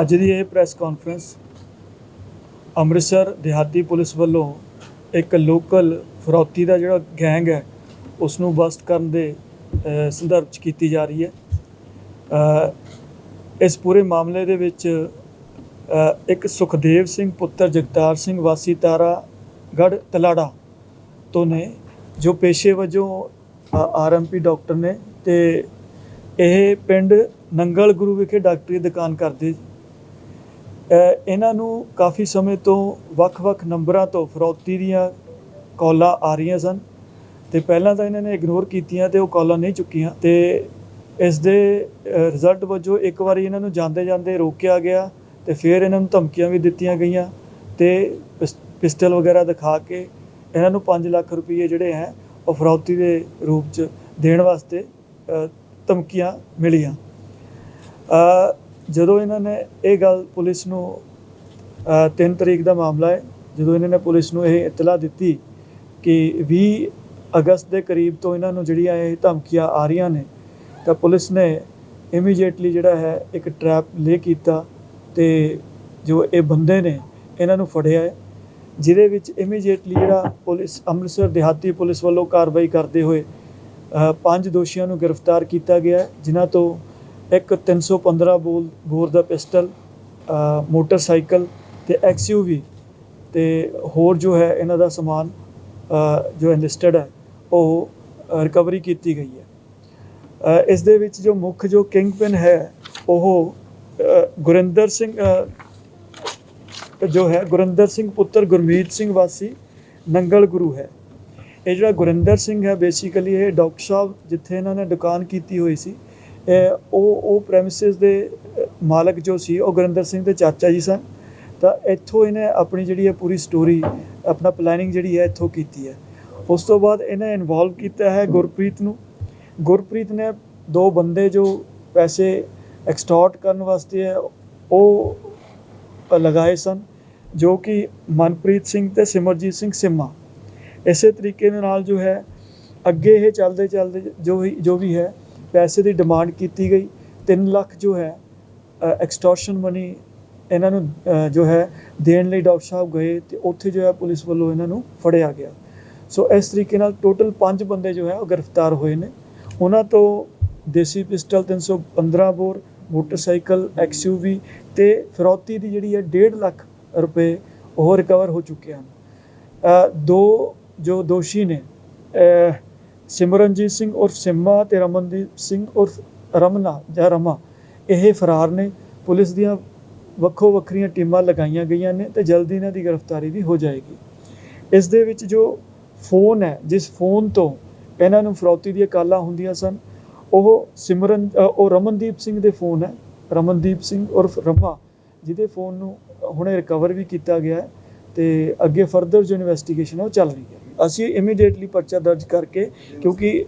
ਅੱਜ ਦੀ ਇਹ press conference Amritsar ਦਿਹਾਤੀ ਪੁਲਿਸ ਵੱਲੋਂ ਇੱਕ ਲੋਕਲ ਫਰੌਤੀ ਦਾ ਜਿਹੜਾ ਗੈਂਗ ਹੈ ਉਸ ਨੂੰ ਬਸਟ ਕਰਨ ਦੇ ਸੰਦਰਭ 'ਚ ਕੀਤੀ ਜਾ ਰਹੀ ਹੈ। ਇਸ ਪੂਰੇ ਮਾਮਲੇ ਦੇ ਵਿੱਚ ਇੱਕ ਸੁਖਦੇਵ ਸਿੰਘ ਪੁੱਤਰ ਜਗਤਾਰ ਸਿੰਘ ਵਾਸੀ ਤਾਰਾ ਗੜ ਤਲਾੜਾ ਤੋਂ ਨੇ, ਜੋ ਪੇਸ਼ੇ ਵਜੋਂ ਆਰਐਮਪੀ ਡਾਕਟਰ ਨੇ ਤੇ ਇਹ ਪਿੰਡ ਨੰਗਲ ਗੁਰੂ ਵਿਖੇ ਡਾਕਟਰੀ ਦੁਕਾਨ ਕਰਦੇ ਜੀ। ਇਹਨਾਂ ਨੂੰ ਕਾਫੀ ਸਮੇਂ ਤੋਂ ਵੱਖ-ਵੱਖ ਨੰਬਰਾਂ ਤੋਂ ਫਰੌਤੀ ਦੀਆਂ ਕਾਲਾਂ ਆ ਰਹੀਆਂ ਸਨ ਤੇ ਪਹਿਲਾਂ ਤਾਂ ਇਹਨਾਂ ਨੇ ਇਗਨੋਰ ਕੀਤੀਆਂ ਤੇ ਉਹ ਕਾਲਾਂ ਨਹੀਂ ਚੁੱਕੀਆਂ ਤੇ ਇਸ ਦੇ ਰਿਜ਼ਲਟ ਵਜੋਂ ਇੱਕ ਵਾਰੀ ਇਹਨਾਂ ਨੂੰ ਜਾਂਦੇ ਜਾਂਦੇ ਰੋਕਿਆ ਗਿਆ ਤੇ ਫਿਰ ਇਹਨਾਂ ਨੂੰ ਧਮਕੀਆਂ ਵੀ ਦਿੱਤੀਆਂ ਗਈਆਂ ਤੇ ਪਿਸ- ਪਿਸਟਲ ਵਗੈਰਾ ਦਿਖਾ ਕੇ ਇਹਨਾਂ ਨੂੰ 5 ਲੱਖ ਰੁਪਏ ਜਿਹੜੇ ਹੈ ਉਹ ਫਰੌਤੀ ਦੇ ਰੂਪ ਚ ਦੇਣ ਵਾਸਤੇ ਧਮਕੀਆਂ ਮਿਲੀਆਂ। ਜਦੋਂ ਇਹਨਾਂ ਨੇ ਇਹ ਗੱਲ ਪੁਲਿਸ ਨੂੰ 3 ਤਰੀਕ ਦਾ ਮਾਮਲਾ ਹੈ, ਜਦੋਂ ਇਹਨਾਂ ਨੇ ਪੁਲਿਸ ਨੂੰ ਇਹ ਇਤਲਾਹ ਦਿੱਤੀ ਕਿ 20 ਅਗਸਤ ਦੇ ਕਰੀਬ ਤੋਂ ਇਹਨਾਂ ਨੂੰ ਜਿਹੜੀਆਂ ਇਹ ਧਮਕੀਆਂ ਆ ਰਹੀਆਂ ਨੇ, ਤਾਂ ਪੁਲਿਸ ਨੇ ਇਮੀਡੀਏਟਲੀ ਜਿਹੜਾ ਹੈ ਇੱਕ ਟਰੈਪ ਲੇ ਕੀਤਾ ਤੇ ਜੋ ਇਹ ਬੰਦੇ ਨੇ, ਇਹਨਾਂ ਨੂੰ ਫੜਿਆ ਹੈ, ਜਿਹਦੇ ਵਿੱਚ ਇਮੀਡੀਏਟਲੀ ਜਿਹੜਾ ਪੁਲਿਸ, ਅੰਮ੍ਰਿਤਸਰ ਦਿਹਾਤੀ ਪੁਲਿਸ ਵੱਲੋਂ ਕਾਰਵਾਈ ਕਰਦੇ ਹੋਏ ਪੰਜ ਦੋਸ਼ੀਆਂ ਨੂੰ ਗ੍ਰਿਫਤਾਰ ਕੀਤਾ ਗਿਆ ਜਿਨ੍ਹਾਂ ਤੋਂ ਇੱਕ 315 ਬੋਲ ਬੋਰ ਦਾ ਪਿਸਟਲ ਅ, ਮੋਟਰਸਾਈਕਲ ਤੇ ਐਕਸਯੂਵੀ ਤੇ ਹੋਰ ਜੋ ਹੈ ਇਹਨਾਂ ਦਾ ਸਮਾਨ ਜੋ ਐਨਲਿਸਟਡ ਹੈ ਉਹ ਰਿਕਵਰੀ ਕੀਤੀ ਗਈ ਹੈ। ਇਸ ਦੇ ਵਿੱਚ ਜੋ ਮੁੱਖ ਜੋ ਕਿੰਗ ਕਿੰਗਪਿਨ ਹੈ ਉਹ ਗੁਰਿੰਦਰ ਸਿੰਘ ਜੋ ਹੈ ਗੁਰਿੰਦਰ ਸਿੰਘ ਪੁੱਤਰ ਗੁਰਮੀਤ ਸਿੰਘ ਵਾਸੀ ਨੰਗਲ ਗੁਰੂ ਹੈ। ਇਹ ਜਿਹੜਾ ਗੁਰਿੰਦਰ ਸਿੰਘ ਹੈ ਬੇਸਿਕਲੀ ਇਹ ਡਾਕਟਰ ਸਾਹਿਬ ਜਿੱਥੇ ਇਹਨਾਂ ਨੇ ਦੁਕਾਨ ਕੀਤੀ ਹੋਈ ਸੀ, ਇਹ ਉਹ ਉਹ ਪ੍ਰੈਮਿਸਿਸ ਦੇ ਮਾਲਕ ਜੋ ਸੀ, ਉਹ ਗੁਰਿੰਦਰ ਸਿੰਘ ਦੇ ਚਾਚਾ ਜੀ ਸਨ। ਤਾਂ ਇੱਥੋਂ ਇਹਨੇ ਆਪਣੀ ਜਿਹੜੀ ਹੈ ਪੂਰੀ ਸਟੋਰੀ ਆਪਣਾ ਪਲੈਨਿੰਗ ਜਿਹੜੀ ਹੈ, ਇੱਥੋਂ ਕੀਤੀ ਹੈ। ਉਸ ਤੋਂ ਬਾਅਦ ਇਹਨੇ ਇਨਵੋਲਵ ਕੀਤਾ ਹੈ ਗੁਰਪ੍ਰੀਤ ਨੂੰ। ਗੁਰਪ੍ਰੀਤ ਨੇ ਦੋ ਬੰਦੇ ਜੋ ਪੈਸੇ ਐਕਸਟੋਰਟ ਕਰਨ ਵਾਸਤੇ ਹੈ, ਉਹ ਲਗਾਏ ਸਨ, ਜੋ ਕਿ ਮਨਪ੍ਰੀਤ ਸਿੰਘ ਤੇ ਸਿਮਰਜੀਤ ਸਿੰਘ ਸਿਮਾ। ਇਸੇ ਤਰੀਕੇ ਦੇ ਨਾਲ ਜੋ ਹੈ, ਅੱਗੇ ਇਹ ਚੱਲਦੇ ਚੱਲਦੇ ਜੋ ਵੀ ਜੋ ਵੀ ਹੈ, ਪੈਸੇ ਦੀ ਡਿਮਾਂਡ ਕੀਤੀ ਗਈ। 3 ਲੱਖ ਜੋ ਹੈ ਐਕਸਟੋਰਸ਼ਨ ਮਨੀ ਇਹਨਾਂ ਨੂੰ ਜੋ ਹੈ, ਦੇਣ ਲਈ ਡਾਕਟਰ ਸਾਹਿਬ ਗਏ ਤੇ ਉੱਥੇ ਜੋ ਹੈ ਪੁਲਿਸ ਵੱਲੋਂ ਇਹਨਾਂ ਨੂੰ ਫੜਿਆ ਗਿਆ। ਸੋ ਇਸ ਤਰੀਕੇ ਨਾਲ ਟੋਟਲ 5 ਬੰਦੇ ਜੋ ਹੈ ਉਹ ਗ੍ਰਿਫਤਾਰ ਹੋਏ ਨੇ। ਉਹਨਾਂ ਤੋਂ ਦੇਸੀ ਪਿਸਟਲ 315 ਬੋਰ, ਮੋਟਰਸਾਈਕਲ ਐਕਸਯੂਵੀ ਤੇ ਫਿਰੌਤੀ ਦੀ ਜਿਹੜੀ ਹੈ 1.5 ਲੱਖ ਰੁਪਏ ਉਹ ਰਿਕਵਰ ਹੋ ਚੁੱਕੇ ਹਨ। ਦੋ ਜੋ ਦੋਸ਼ੀ ਨੇ ਸਿਮਰਨਜੀਤ ਸਿੰਘ ਉਰਫ ਸਿੰਮਾ ਤੇ ਰਮਨਦੀਪ ਸਿੰਘ ਉਰਫ ਰਮਨਾ ਜਾਂ ਰਮਾ, ਇਹ ਫਰਾਰ ਨੇ। ਪੁਲਿਸ ਦੀਆਂ ਵੱਖੋ ਵੱਖਰੀਆਂ ਟੀਮਾਂ ਲਗਾਈਆਂ ਗਈਆਂ ਨੇ ਤੇ ਜਲਦੀ ਇਹਨਾਂ ਦੀ ਗ੍ਰਿਫਤਾਰੀ ਵੀ ਹੋ ਜਾਏਗੀ। ਇਸ ਦੇ ਵਿੱਚ ਜੋ ਫੋਨ ਹੈ, ਜਿਸ ਫੋਨ ਤੋਂ ਇਹਨਾਂ ਨੂੰ ਫਰੌਤੀ ਦੀਆਂ ਕਾਲਾਂ ਹੁੰਦੀਆਂ ਸਨ, ਉਹ ਸਿਮਰਨ ਉਹ ਰਮਨਦੀਪ ਸਿੰਘ ਦੇ ਫੋਨ ਹੈ। ਰਮਨਦੀਪ ਸਿੰਘ ਉਰਫ ਰਮਾ, ਜਿਹਦੇ ਫੋਨ ਨੂੰ ਹੁਣੇ ਰਿਕਵਰ ਵੀ ਕੀਤਾ ਗਿਆ ਹੈ ਤੇ ਅੱਗੇ ਫਰਦਰ ਜੋ ਇਨਵੈਸਟੀਗੇਸ਼ਨ ਉਹ ਚੱਲ ਰਹੀ ਹੈ। ਅਸੀਂ ਇਮੀਡੀਏਟਲੀ ਪਰਚਾ ਦਰਜ ਕਰਕੇ, ਕਿਉਂਕਿ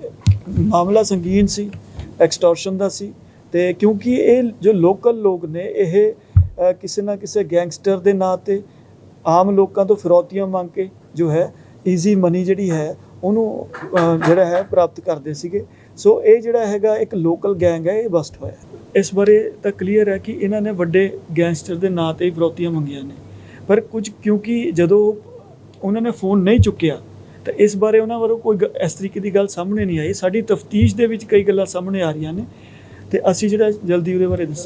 ਮਾਮਲਾ ਸੰਗੀਨ ਸੀ ਐਕਸਟੋਰਸ਼ਨ ਦਾ ਸੀ, ਤੇ ਕਿਉਂਕਿ ਇਹ ਜੋ ਲੋਕਲ ਲੋਕ ਨੇ, ਇਹ ਕਿਸੇ ਨਾ ਕਿਸੇ ਗੈਂਗਸਟਰ ਦੇ ਨਾਂ ਤੇ ਆਮ ਲੋਕਾਂ ਤੋਂ ਫਿਰੌਤੀਆਂ ਮੰਗ ਕੇ ਜੋ ਹੈ ਈਜ਼ੀ ਮਨੀ ਜਿਹੜੀ ਹੈ, ਉਹਨੂੰ ਜਿਹੜਾ ਹੈ, ਪ੍ਰਾਪਤ ਕਰਦੇ ਸੀਗੇ। ਸੋ ਇਹ ਜਿਹੜਾ ਹੈਗਾ ਇੱਕ ਲੋਕਲ ਗੈਂਗ ਹੈ, ਇਹ ਬਸਟ ਹੋਇਆ। ਇਸ ਬਾਰੇ ਤਾਂ ਕਲੀਅਰ ਹੈ ਕਿ ਇਹਨਾਂ ਨੇ ਵੱਡੇ ਗੈਂਗਸਟਰ ਦੇ ਨਾਂ ਤੇ ਹੀ ਫਿਰੌਤੀਆਂ ਮੰਗੀਆਂ ਨੇ। ਪਰ ਕੁਝ, ਕਿਉਂਕਿ ਜਦੋਂ ਉਹਨਾਂ ਨੇ ਫੋਨ ਨਹੀਂ ਚੁੱਕਿਆ ਤਾਂ ਇਸ ਬਾਰੇ ਉਹਨਾਂ ਵੱਲੋਂ ਕੋਈ ਗ- ਇਸ ਤਰੀਕੇ ਦੀ ਗੱਲ ਸਾਹਮਣੇ ਨਹੀਂ ਆਈ। ਸਾਡੀ ਤਫਤੀਸ਼ ਦੇ ਵਿੱਚ ਕਈ ਗੱਲਾਂ ਸਾਹਮਣੇ ਆ ਰਹੀਆਂ ਨੇ। ਤੇ ਅਸੀਂ ਜਿਹੜਾ ਜਲਦੀ ਉਹਦੇ ਬਾਰੇ ਦੱਸਾਂ।